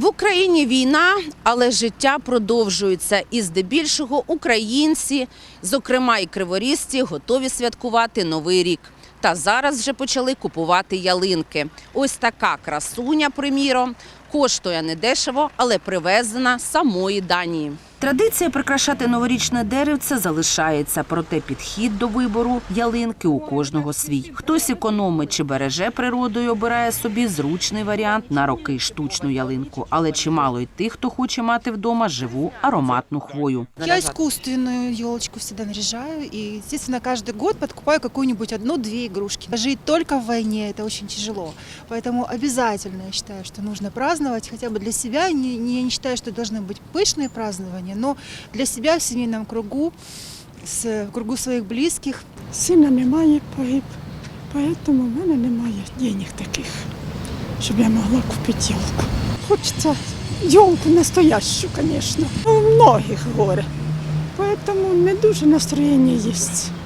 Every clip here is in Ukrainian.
В Україні війна, але життя продовжується. І здебільшого українці, зокрема і криворізці, готові святкувати новий рік. Та зараз вже почали купувати ялинки. Ось така красуня, приміром, коштує недешево, але привезена з самої Данії. Традиція прикрашати новорічне деревце залишається, проте підхід до вибору ялинки у кожного свій. Хтось економить чи береже природу і обирає собі зручний варіант на роки штучну ялинку, але чимало й тих, хто хоче мати вдома живу ароматну хвою. Я искусственную елочку всегда наряжаю и, естественно, каждый год подкупаю какую-нибудь одну-две игрушки. Жить только в войне это очень тяжело, поэтому обязательно я считаю, что нужно праздновать хотя бы для себя. Не, не, я не считаю, что должны быть пышные празднования, но для себя в семейном кругу, с, в кругу своих близких. Сина немає, погиб. Поэтому в мене немає денег таких, щоб я могла купити елку. Хочеться елку настоящу, звісно. У многих горе. Поэтому не дуже настроєння є.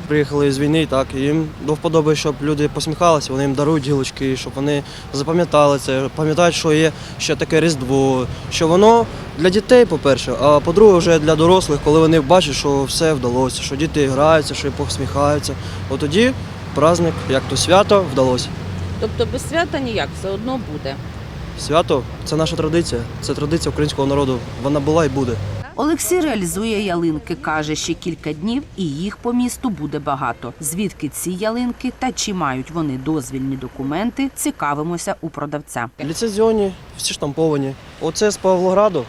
Приїхали з війни, так, і їм до вподоби, щоб люди посміхалися, вони їм дарують гілочки, щоб вони запам'ятали це, пам'ятають, що є ще таке Різдво, що воно для дітей, по-перше, а по-друге, вже для дорослих, коли вони бачать, що все вдалося, що діти граються, що посміхаються. От тоді праздник, як то свято, вдалося. Тобто без свята ніяк все одно буде. Свято це наша традиція, це традиція українського народу. Вона була і буде. Олексій реалізує ялинки. каже, ще кілька днів і їх по місту буде багато. Звідки ці ялинки та чи мають вони дозвільні документи? Цікавимося у продавця. Ліцензіоні, всі штамповані. Оце з Павлограду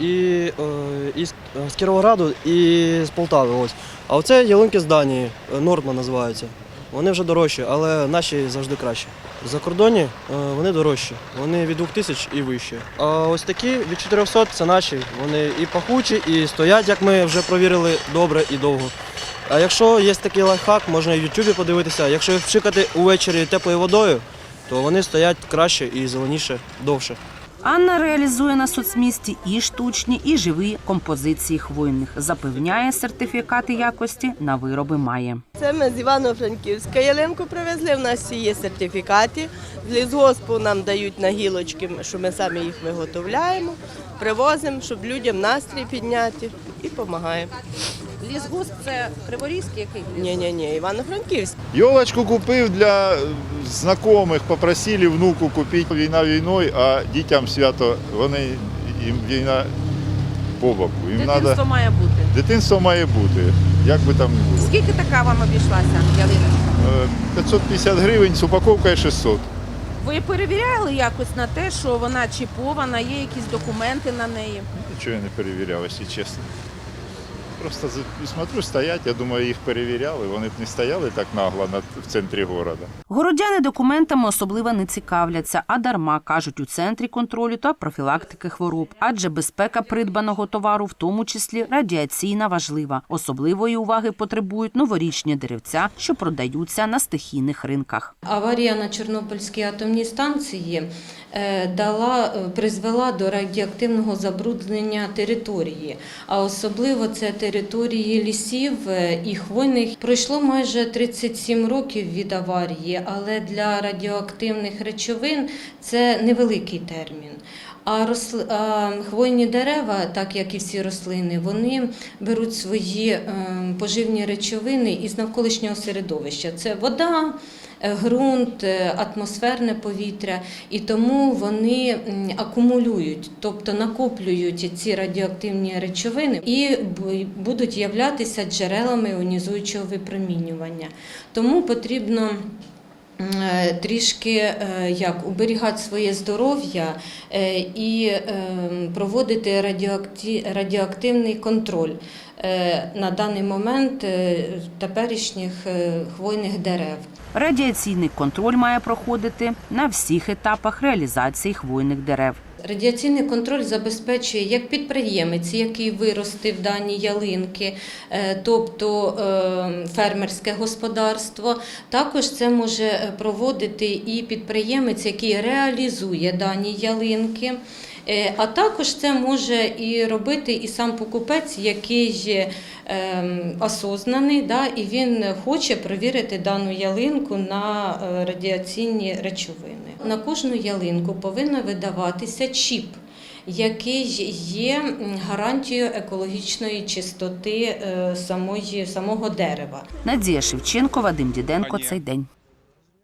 і, е, і з, з Кіровограду і з Полтави. Ось. А оце ялинки з Данії, е, Нордман називаються. Вони вже дорожчі, але наші завжди кращі. За кордоні е, вони дорожчі, вони від 2000 і вище. А ось такі від 400 це наші. Вони і пахучі, і стоять, як ми вже провірили, добре і довго. А якщо є такий лайфхак, можна і в Ютубі подивитися. Якщо їх вшикати увечері теплою водою, то вони стоять краще і зеленіше довше. Анна реалізує на соцмісті і штучні, і живі композиції хвойних. Запевняє, сертифікати якості на вироби має. Це ми з Івано-Франківська ялинку привезли. У нас всі є сертифікати. З лісгоспу нам дають на гілочки, що ми самі їх виготовляємо, привозимо, щоб людям настрій підняти і допомагаємо. Лісгосп це Криворізький який? Ні, ні, ні, Івано-Франківськ. Елочку купив для е, знайомих, попросили внуку купити. Війна війною, а дітям свято, вони їм війна по боку. Їм Дитинство надо- має бути. Дитинство має бути, як би там не було. Скільки така вам обійшлася ялиночка? Е, 550 гривень з упаковкою 600. Ви перевіряли якось на те, що вона чіпована, є якісь документи на неї? Нічого я не перевіряв, якщо чесно. Просто смотрю, стоять, я думаю, їх перевіряли, вони б не стояли так нагло над- в центрі міста. Городяни документами особливо не цікавляться, а дарма кажуть у центрі контролю та профілактики хвороб. Адже безпека придбаного товару, в тому числі радіаційна, важлива. Особливої уваги потребують новорічні деревця, що продаються на стихійних ринках. Аварія на Чорнобильській атомній станції е, дала, е, призвела до радіоактивного забруднення території, а особливо це території лісів е, і хвойних. Пройшло майже 37 років від аварії, але для радіоактивних речовин це невеликий термін. А, росл... а хвойні дерева, так як і всі рослини, вони беруть свої е, поживні речовини із навколишнього середовища. Це вода, е, ґрунт, атмосферне повітря, і тому вони акумулюють, тобто накоплюють ці радіоактивні речовини і будуть являтися джерелами іонізуючого випромінювання. Тому потрібно. Е, Трішки е, як уберігати своє здоров'я е, і проводити радіоактивний контроль на даний момент теперішніх хвойних дерев. Радіаційний контроль має проходити на всіх етапах реалізації хвойних дерев. Радіаційний контроль забезпечує як підприємець, який виростив дані ялинки, е, тобто е, фермерське господарство. Також це може е, проводити і підприємець, який реалізує дані ялинки. Е, А також це може і робити і сам покупець, який є ем, осознаний, да, і він хоче перевірити дану ялинку на е, радіаційні речовини. На кожну ялинку повинен видаватися чіп. який є гарантією екологічної чистоти е, самої, самого дерева. Надія Шевченко, Вадим Діденко. Цей день.